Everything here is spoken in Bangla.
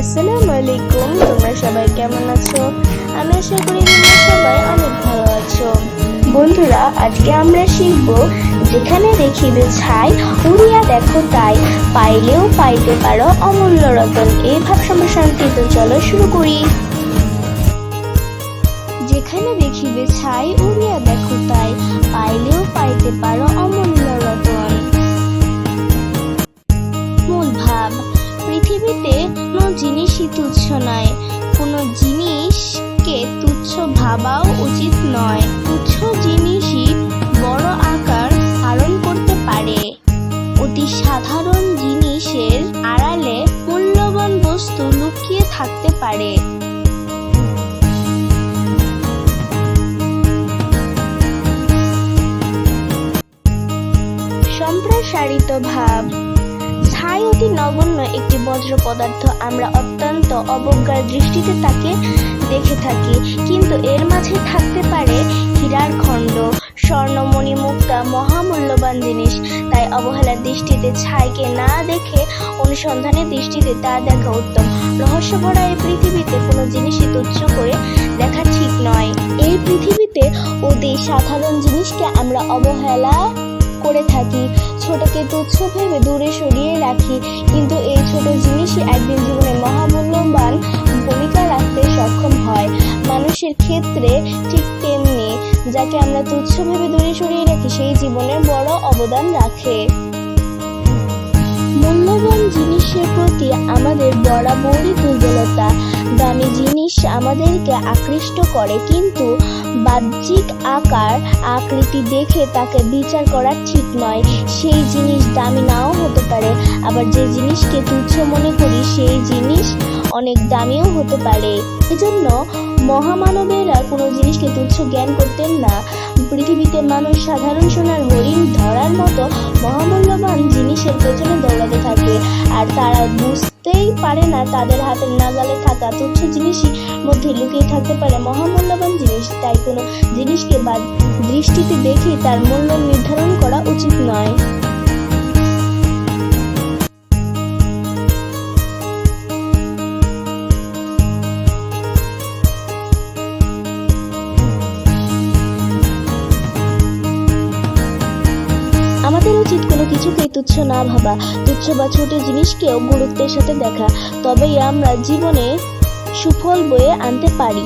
আসসালামু আলাইকুম তোমরা সবাই কেমন আছো? আমি আশা করি তোমরা সবাই অনেক ভালো আছো। বন্ধুরা, আজকে আমরা শিখব যেখানে দেখিবে ছাই উড়িয়া দেখো তাই, পাইলেও পাইতে পারো অমূল্য রতন। এই ভাব সম্প্রসারণটি তো চলো শুরু করি। যেখানে দেখিবে ছাই উড়িয়া দেখো তাই, পাইলেও পাইতে পারো পৃথিবীতে কোনো জিনিসই তুচ্ছ নয়। কোনো জিনিসকে তুচ্ছ ভাবাও উচিত নয়। তুচ্ছ জিনিসই বড় আকার ধারণ করতে পারে। অতি সাধারণ জিনিসের আড়ালে মূল্যবান বস্তু লুকিয়ে থাকতে পারে। সম্প্রসারিত ভাব। অতি নগণ্য একটি বজ্র পদার্থ আমরা অত্যন্ত অবজ্ঞার দৃষ্টিতে তাকে দেখে থাকি। কিন্তু এর মাঝে থাকতে পারে হীরার খণ্ড, স্বর্ণমণি মুক্তা, মহামূল্যবান জিনিস। তাই অবহেলার দৃষ্টিতে ছাইকে না দেখে অনুসন্ধানের দৃষ্টিতে তা দেখা উত্তম। রহস্য ভরা এই পৃথিবীতে কোনো জিনিসই তুচ্ছ করে দেখা ঠিক নয়। এই পৃথিবীতে অতি সাধারণ জিনিসকে আমরা অবহেলা করে থাকি। ছোটকে তুচ্ছ ভেবে দূরে সরিয়ে রাখি। কিন্তু এই ছোট জিনিসই একদিন জীবনে মহামূল্যবান ভূমিকা রাখতে সক্ষম হয়। মানুষের ক্ষেত্রে ঠিক তেমনি যাকে আমরা তুচ্ছ ভেবে দূরে সরিয়ে রাখি, সেই জীবনের বড় অবদান রাখে। মূল্যবান জিনিসের প্রতি আমাদের বরাবরই দুর্বলতা। দামি জিনিস আমাদেরকে আকৃষ্ট করে, কিন্তু বাহ্যিক আকার আকৃতি দেখে তাকে বিচার করা ঠিক নয়। সেই জিনিস দামি নাও হতে পারে, আবার যে জিনিসকে তুচ্ছ মনে করি, সেই জিনিস অনেক দামিও হতে পারে। এজন্য মহামানবেরা কোনো জিনিসকে তুচ্ছ জ্ঞান করতেন না। পৃথিবীতে মানুষ সাধারণ সোনার হরিণ ধরার মতো মহামূল্যবান জিনিসের পেছনে দৌড়াতে থাকে, আর তারা বুঝতেই পারে না, তাদের হাতের নাগালে থাকা তুচ্ছ জিনিসই মধ্যে লুকিয়ে থাকতে পারে। মহামূল্যবান জিনিস, তাই কোনো জিনিসকে বা দৃষ্টিতে দেখে তার মূল্য নির্ধারণ করা কিছুকেই তুচ্ছ না ভাবা, তুচ্ছ বা ছোট জিনিসকেও গুরুত্বের সাথে দেখা, তবেই আমরা জীবনে সুফল বয়ে আনতে পারি।